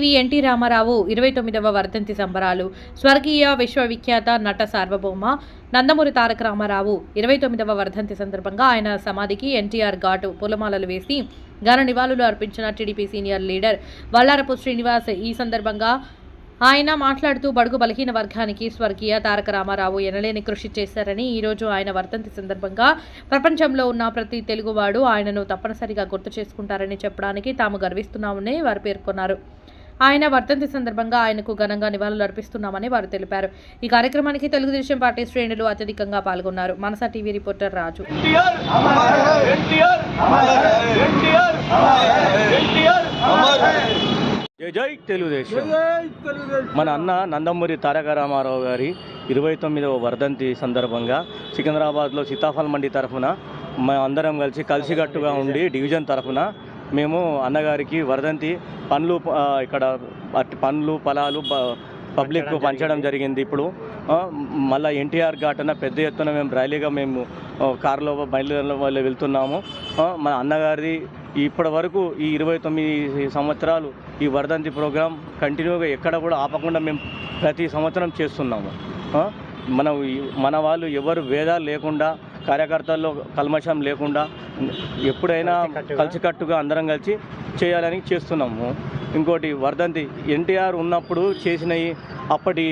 వి NT Ramarao ఇరవై తొమ్మిదవ వర్ధంతి సంబరాలు. స్వర్గీయ విశ్వవిఖ్యాత నట సార్వభౌమ నందమూరి తారక రామారావు ఇరవై తొమ్మిదవ వర్ధంతి సందర్భంగా ఆయన సమాధికి ఎన్టీఆర్ ఘాటు పూలమాలలు వేసి ఘన నివాళులు అర్పించిన TDP senior leader Vallarapu Srinivas. ఈ సందర్భంగా ఆయన మాట్లాడుతూ బడుగు బలహీన వర్గానికి స్వర్గీయ తారక రామారావు ఎనలేని కృషి చేశారని ఈరోజు ఆయన వర్ధంతి సందర్భంగా ప్రపంచంలో ఉన్న ప్రతి తెలుగువాడు ఆయనను తప్పనిసరిగా గుర్తు చేసుకుంటారని చెప్పడానికి తాము గర్విస్తున్నామని వారు పేర్కొన్నారు. ఆయన వర్ధంతి సందర్భంగా ఆయనకు ఘనంగా నివాళులు అర్పిస్తున్నామని వారు తెలిపారు. ఈ కార్యక్రమానికి తెలుగుదేశం పార్టీ శ్రేణులు అత్యధికంగా పాల్గొన్నారు. మనస టీవీ రిపోర్టర్ రాజు. జై జై తెలుగుదేశం. మన అన్న నందమూరి తారక రామారావు గారి ఇరవై తొమ్మిదవ వర్ధంతి సందర్భంగా సికింద్రాబాద్లో సీతాఫల్ మండి తరఫున మేము అందరం కలిసి కలిసికట్టుగా ఉండి డివిజన్ తరఫున మేము అన్నగారికి వర్ధంతి పండ్లు ఇక్కడ పండ్లు ఫలాలు పబ్లిక్ పంచడం జరిగింది. ఇప్పుడు. మళ్ళా ఎన్టీఆర్ ఘాటన పెద్ద ఎత్తున మేము ర్యాలీగా మేము కారులో బయలుదేరి వాళ్ళు వెళ్తున్నాము. మన అన్నగారి ఇప్పటి వరకు ఈ ఇరవై తొమ్మిది సంవత్సరాలు ఈ వర్ధంతి ప్రోగ్రాం కంటిన్యూగా ఎక్కడ కూడా ఆపకుండా మేము ప్రతి సంవత్సరం చేస్తున్నాము. మన మన వాళ్ళు ఎవరు భేదాలు లేకుండా కార్యకర్తల్లో కల్మషం లేకుండా ఎప్పుడైనా కలిసికట్టుగా? అందరం కలిసి చేయాలని చేస్తున్నాము. ఇంకోటి వర్ధంతి ఎన్టీఆర్ ఉన్నప్పుడు చేసినవి అప్పటి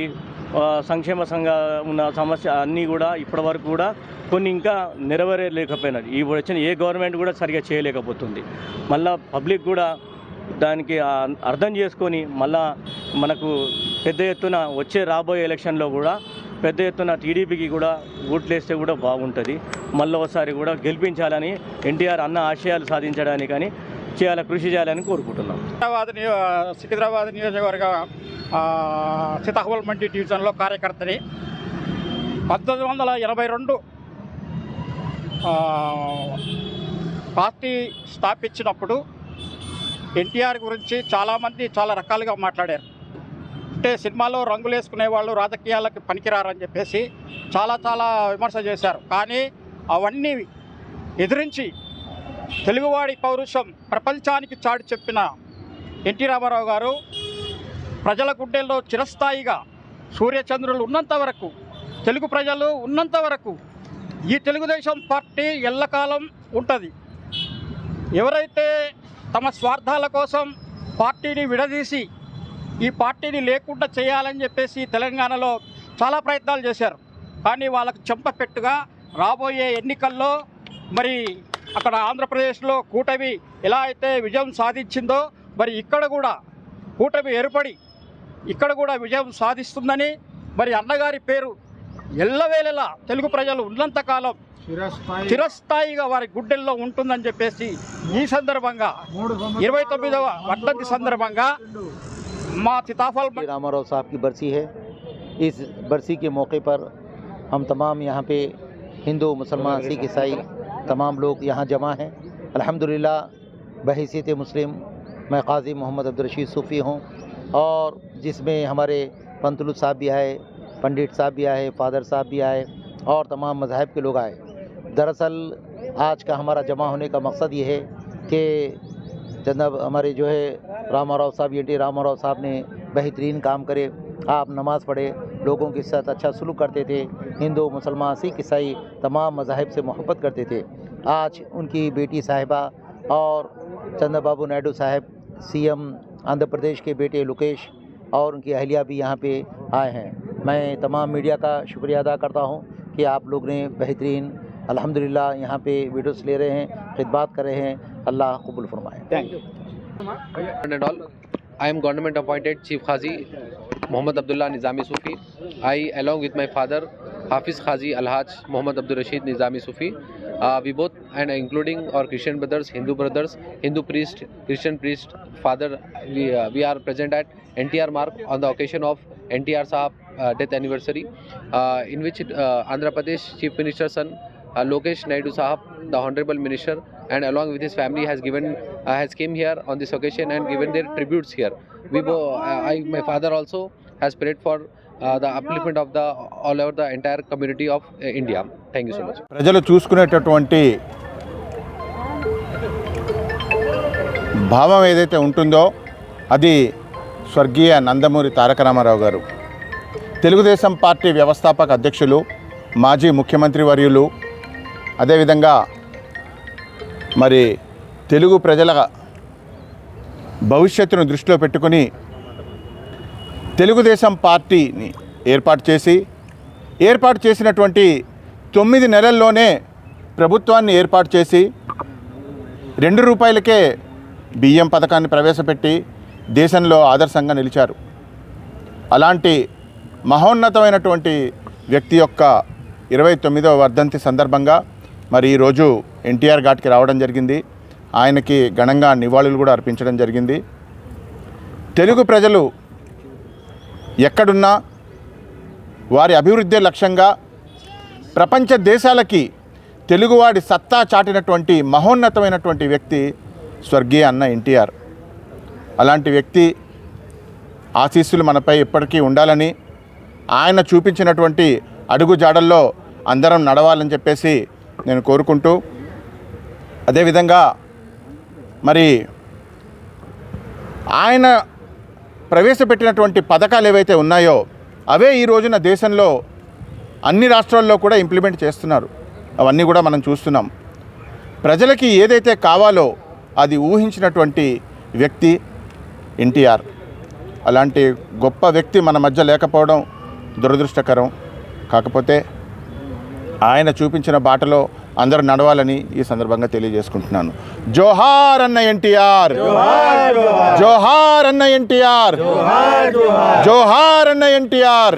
సంక్షేమ సంఘ ఉన్న సమస్య అన్నీ కూడా ఇప్పటివరకు కూడా కొన్ని ఇంకా నెరవేరలేకపోయినది ఇప్పుడు వచ్చిన ఏ గవర్నమెంట్ కూడా సరిగా చేయలేకపోతుంది. మళ్ళా పబ్లిక్ కూడా దానికి అర్థం చేసుకొని మళ్ళా మనకు పెద్ద ఎత్తున వచ్చే రాబోయే ఎలక్షన్లో కూడా పెద్ద ఎత్తున టీడీపీకి కూడా ఓట్లేస్తే కూడా బాగుంటుంది. మళ్ళీ ఒకసారి కూడా గెలిపించాలని ఎన్టీఆర్ అన్న ఆశయాలు సాధించడానికని చేయాలి కృషి చేయాలని కోరుకుంటున్నాం. సికింద్రాబాద్ సికింద్రాబాద్ నియోజకవర్గ సీతాహుల్ మండి డివిజన్లో కార్యకర్తని పంతొమ్మిది వందల ఎనభై రెండు పార్టీ స్థాపించినప్పుడు ఎన్టీఆర్ గురించి చాలామంది చాలా రకాలుగా మాట్లాడారు. అంటే సినిమాలో రంగులు వేసుకునే వాళ్ళు రాజకీయాలకు పనికిరారని చెప్పేసి చాలా చాలా విమర్శ చేశారు. కానీ అవన్నీ ఎదిరించి తెలుగువాడి పౌరుషం ప్రపంచానికి చాటి చెప్పిన ఎన్టీ రామారావు గారు ప్రజల గుండెల్లో చిరస్థాయిగా సూర్యచంద్రులు ఉన్నంత వరకు తెలుగు ప్రజలు ఉన్నంత వరకు ఈ తెలుగుదేశం పార్టీ ఎల్లకాలం ఉంటుంది. ఎవరైతే తమ స్వార్థాల కోసం పార్టీని విడదీసి ఈ పార్టీని లేకుండా చేయాలని చెప్పేసి తెలంగాణలో చాలా ప్రయత్నాలు చేశారు. కానీ వాళ్ళకు చెంపపెట్టుగా రాబోయే ఎన్నికల్లో మరి అక్కడ ఆంధ్రప్రదేశ్లో కూటమి ఎలా అయితే విజయం సాధించిందో మరి ఇక్కడ కూడా కూటమి ఏర్పడి ఇక్కడ కూడా విజయం సాధిస్తుందని మరి అన్నగారి పేరు ఎల్లవేళలా తెలుగు ప్రజలు ఉన్నంతకాలం చిరస్థాయిగా వారి గుడ్డెల్లో ఉంటుందని చెప్పేసి ఈ సందర్భంగా ఇరవై తొమ్మిదవ వర్ధంతి సందర్భంగా راما راؤ صاحب کی برسی ہے۔ اس برسی کے موقع پر ہم تمام یہاں پہ ہندو، مسلمان، سکھ، عیسائی تمام لوگ یہاں جمع ہیں۔ الحمدللہ، بحیثیت مسلم، میں قاضی محمد عبدالرشید صوفی ہوں۔ اور جس میں ہمارے پنتلو صاحب بھی آئے، پنڈت صاحب بھی آئے، فادر صاحب بھی آئے، اور تمام مذاہب کے لوگ آئے۔ دراصل، آج کا ہمارا جمع ہونے کا مقصد یہ ہے کہ جناب، ہمارے جو ہے راما راؤ صاحب، یہ ٹی راما راؤ صاحب نے بہترین کام کرے۔ آپ نماز پڑھے، لوگوں کے ساتھ اچھا سلوک کرتے تھے۔ ہندو، مسلمان، سکھ، عیسائی تمام مذاہب سے محبت کرتے تھے۔ آج ان کی بیٹی صاحبہ اور چندر بابو نائیڈو صاحب، سی ایم آندھر پردیش کے بیٹے لوکیش اور ان کی اہلیہ بھی یہاں پہ آئے ہیں۔ میں تمام میڈیا کا شکریہ ادا کرتا ہوں کہ آپ لوگ نے بہترین، الحمدللہ، یہاں پہ ویڈیوز لے رہے ہیں، خدمات کر رہے ہیں۔ اللہ قبول فرمائے۔ تھینک یو I am government appointed Chief Khazi Muhammad Abdullah Nizami Sufi. I, along with my father Hafiz Khazi Alhaj Muhammad Abdul Rashid Nizami Sufi, uh, we both and including our Christian brothers, Hindu brothers, Hindu priest, Christian priest, father, we, uh, we are present at NTR Mark on the occasion of NTR Sahab uh, death anniversary, uh, in which uh, Andhra Pradesh Chief Minister's son uh, Lokesh Naidu sahab the honourable minister and along with his family has given has came here on this occasion and given their tributes here we bow I my father also has prayed for the upliftment of the all over the entire community of India thank you so much ప్రజలు చూసుకునేటటువంటి భావం ఏదైతే ఉంటుందో అది స్వర్గీయ నందమూరి తారక రామారావు గారు. Telugu Desam party వ్యవస్థాపక అధ్యక్షులు మాజీ ముఖ్యమంత్రి వర్యులు అదేవిధంగా మరి తెలుగు ప్రజల భవిష్యత్తును దృష్టిలో పెట్టుకుని తెలుగుదేశం పార్టీని ఏర్పాటు చేసి ఏర్పాటు చేసినటువంటి తొమ్మిది నెలల్లోనే ప్రభుత్వాన్ని ఏర్పాటు చేసి రెండు రూపాయలకే బియ్యం పథకాన్ని ప్రవేశపెట్టి దేశంలో ఆదర్శంగా నిలిచారు. అలాంటి మహోన్నతమైనటువంటి వ్యక్తి యొక్క ఇరవై తొమ్మిదవ వర్ధంతి సందర్భంగా మరి ఈరోజు ఎన్టీఆర్ ఘాట్కి రావడం జరిగింది. ఆయనకి ఘనంగా నివాళులు కూడా అర్పించడం జరిగింది. తెలుగు ప్రజలు ఎక్కడున్నా వారి అభివృద్ధి లక్ష్యంగా ప్రపంచ దేశాలకి తెలుగువాడి సత్తా చాటినటువంటి మహోన్నతమైనటువంటి వ్యక్తి స్వర్గీయ అన్న ఎన్టీఆర్. అలాంటి వ్యక్తి ఆశీస్సులు మనపై ఎప్పటికీ ఉండాలని ఆయన చూపించినటువంటి అడుగు జాడల్లో అందరం నడవాలని చెప్పేసి నేను కోరుకుంటూ అదేవిధంగా మరి ఆయన ప్రవేశపెట్టినటువంటి పథకాలు ఏవైతే ఉన్నాయో అవే ఈ రోజున దేశంలో అన్ని రాష్ట్రాల్లో కూడా ఇంప్లిమెంట్ చేస్తున్నారు. అవన్నీ కూడా మనం చూస్తున్నాం. ప్రజలకి ఏదైతే కావాలో అది ఊహించినటువంటి వ్యక్తి ఎన్టీఆర్. అలాంటి గొప్ప వ్యక్తి మన మధ్య లేకపోవడం దురదృష్టకరం. కాకపోతే ఆయన చూపించిన బాటలో అందరూ నడవాలని ఈ సందర్భంగా తెలియజేసుకుంటున్నాను. జోహార్ అన్న ఎన్టీఆర్. జోహార్ అన్న ఎన్టీఆర్. జోహార్ అన్న ఎన్టీఆర్.